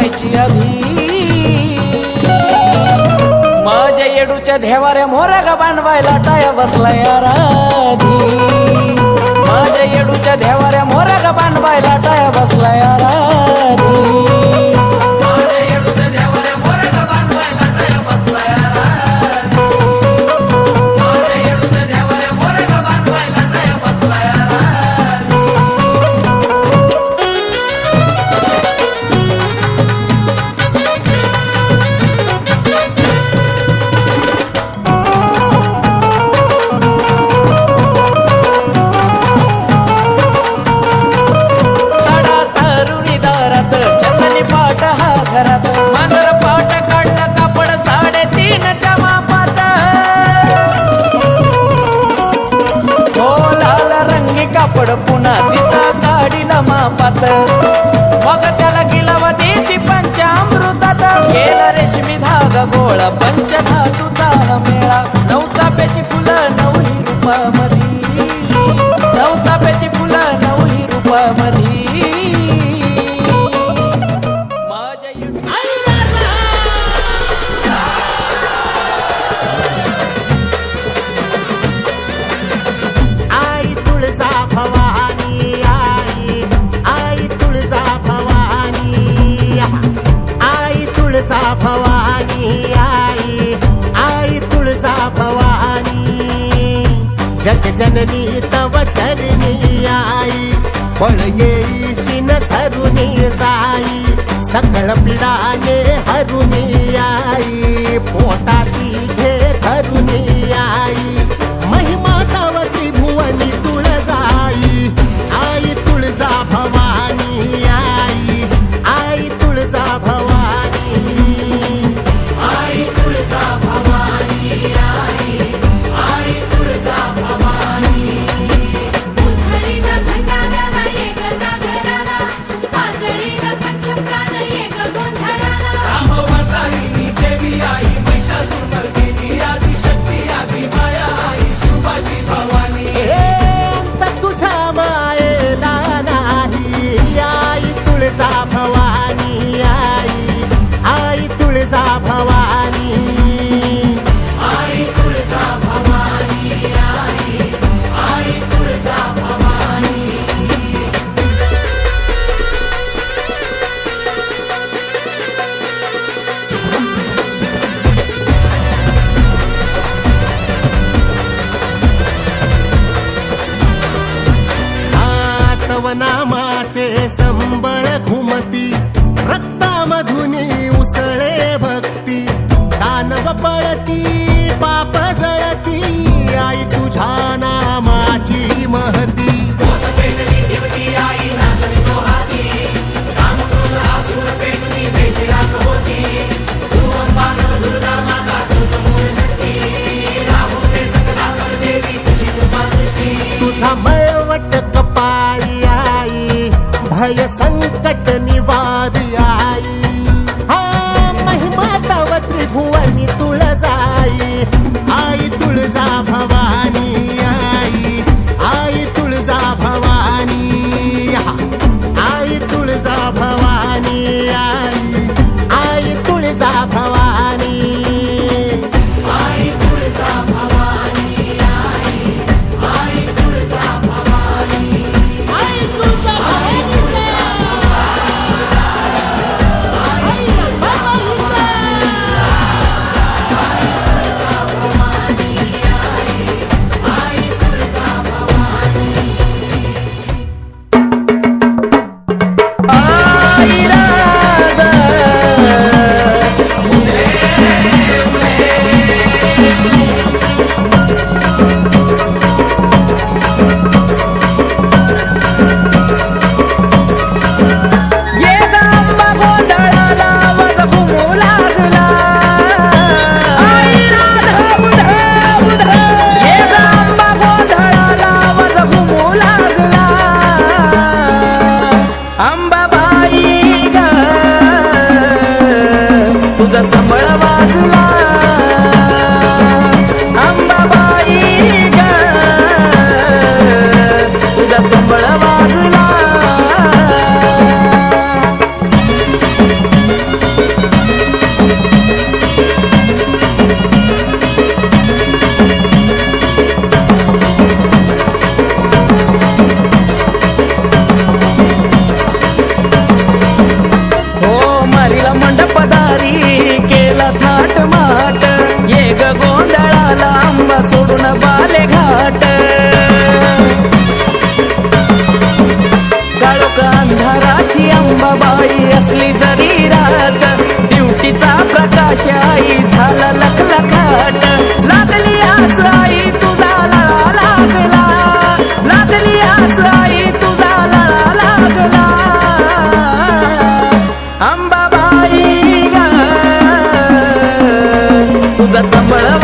म्हणायची आधी. माझ्या येडूच्या देवाऱ्या मोऱ्या का बांधवायला टाया बसला याराधी माझ्या येडूच्या देवाऱ्या मोऱ्या का बांधवायला टाया बसला याराधी identity. భయ సంకట నివారణ अंधाराची अंबाबाई असली जरी रात ड्युटीचा प्रकाश आई झाला लखलखाट. लागली आस आई तुझा लळा लागला. लागली आस आई तुझा लळा लागला. अंबाबाई तुझा संबळ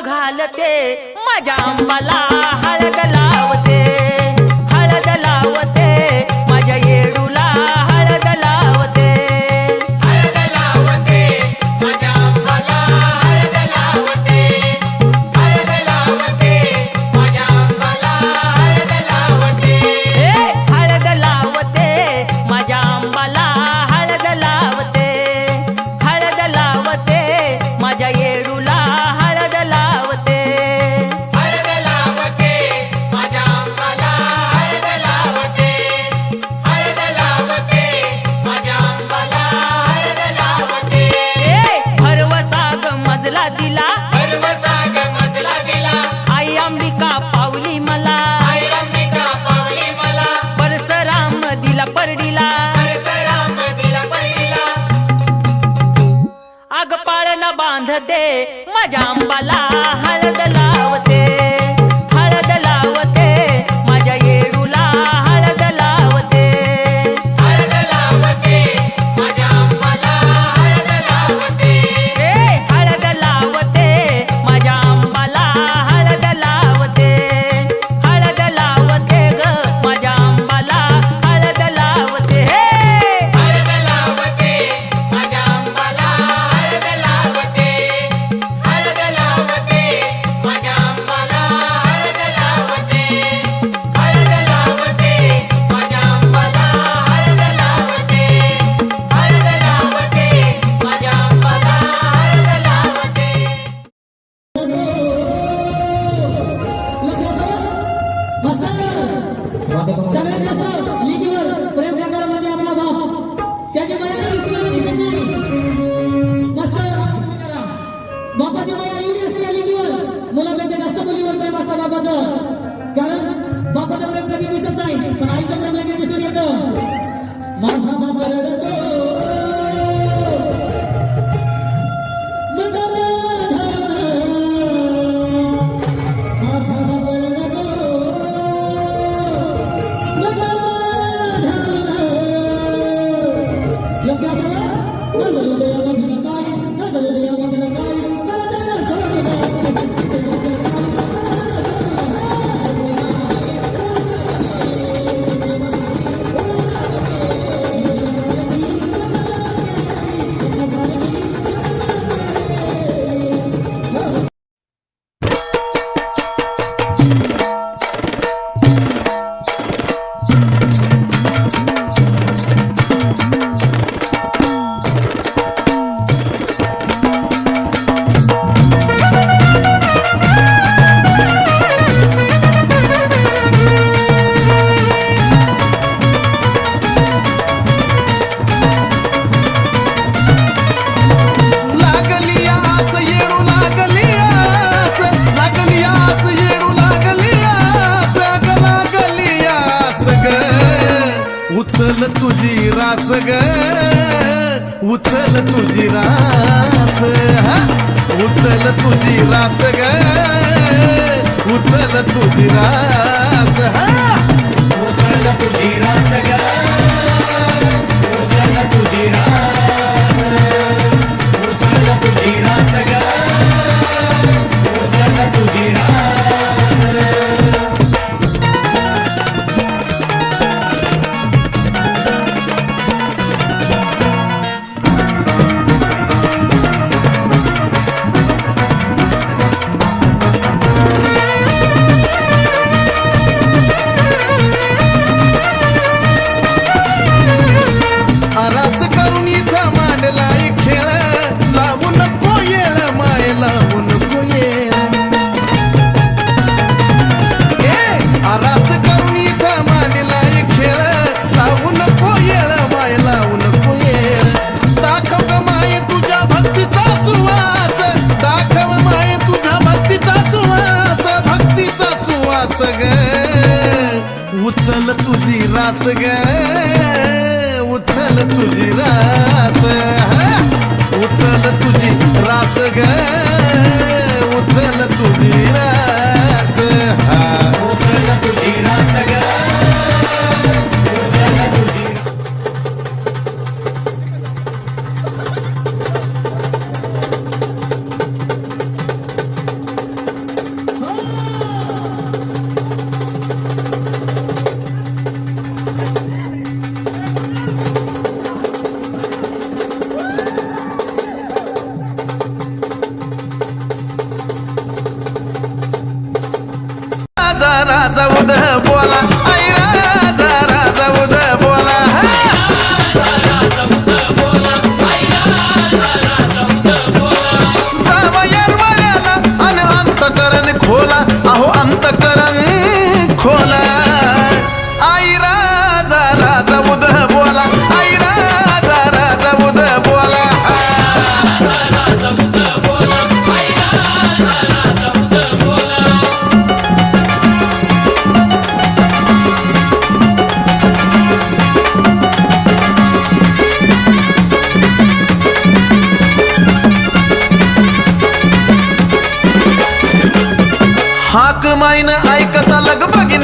घालते. मजा मला हळद दे मजा उचल तुझी रास ग. उचल तुझी रास. हा. उचल तुझी रास ग.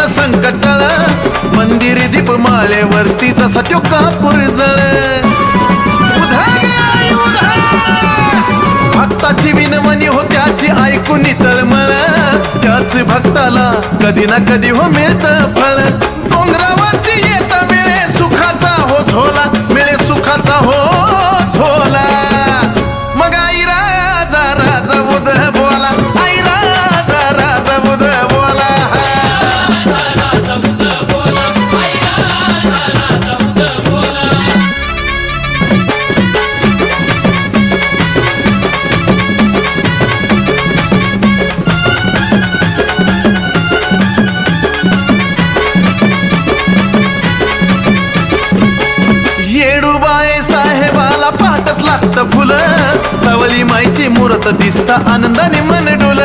लग बघीन संकटळ मंदिर दीप माळेवरतीच सत्यो कापूर जळ भक्ताची विनवणी हो त्याची ऐकून तळमळ त्याच भक्ताला कधी ना कधी हो मिळत फळ. डोंगरावरती येत मिळे सुखाचा हो झोला मिळे सुखाचा हो सावली माईची मुहूर्त दिसता आनंदाने मन डुल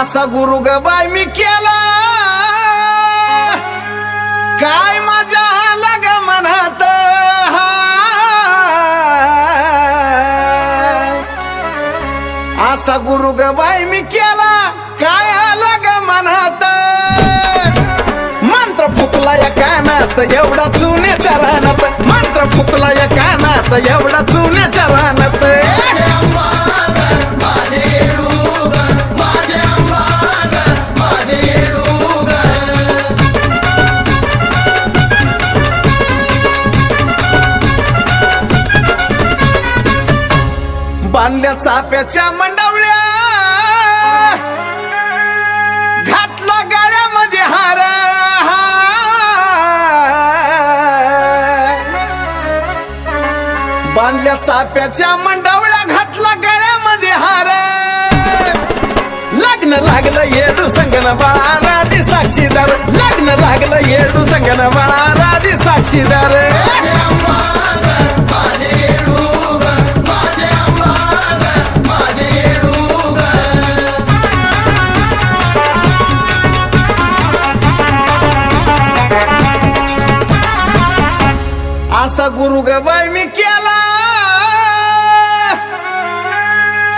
असा गुरु ग बाय मी केला. काय मजा आला ग मनात असा गुरु ग बाय मी केला. काय आला ग मनात? मंत्र फुकला या कानात एवढा चुन्याच्या रानात. मंत्र फुकला या कानात एवढा चुन्याच्या रानात. बांधल्या चाप्याच्या मंडवल्या घातला गाड्यामध्ये हार. बांधल्या चाप्याच्या मंडवल्या घातला गळ्यामध्ये हार. लग्न लागलं येडू संगन बाळा राधी साक्षीदार. लग्न लागलं येडू संगन बाळा राधी साक्षीदार. असा गुरु गबाय मी केला.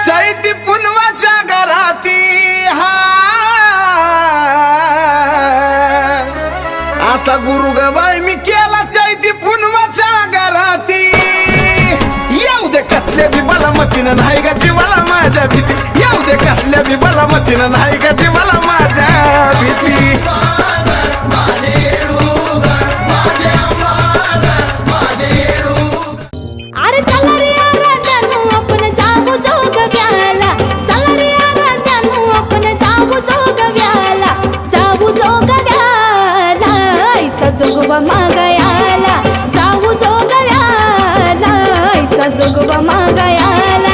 चैती पुनवाच्या घराती हा. असा गुरु गबाय मी केला चैती पुनवाच्या घराती. येऊ दे कसल्या बी मला मतीनं नाही का जीवाला माझ्या भीती. येऊ दे कसल्या बी मला मतीनं नाही का जीवाला माझ्या भीती. आईचा जोगवा मागायाला जाऊ जोगव्याला. आईचा जोगवा मागायाला.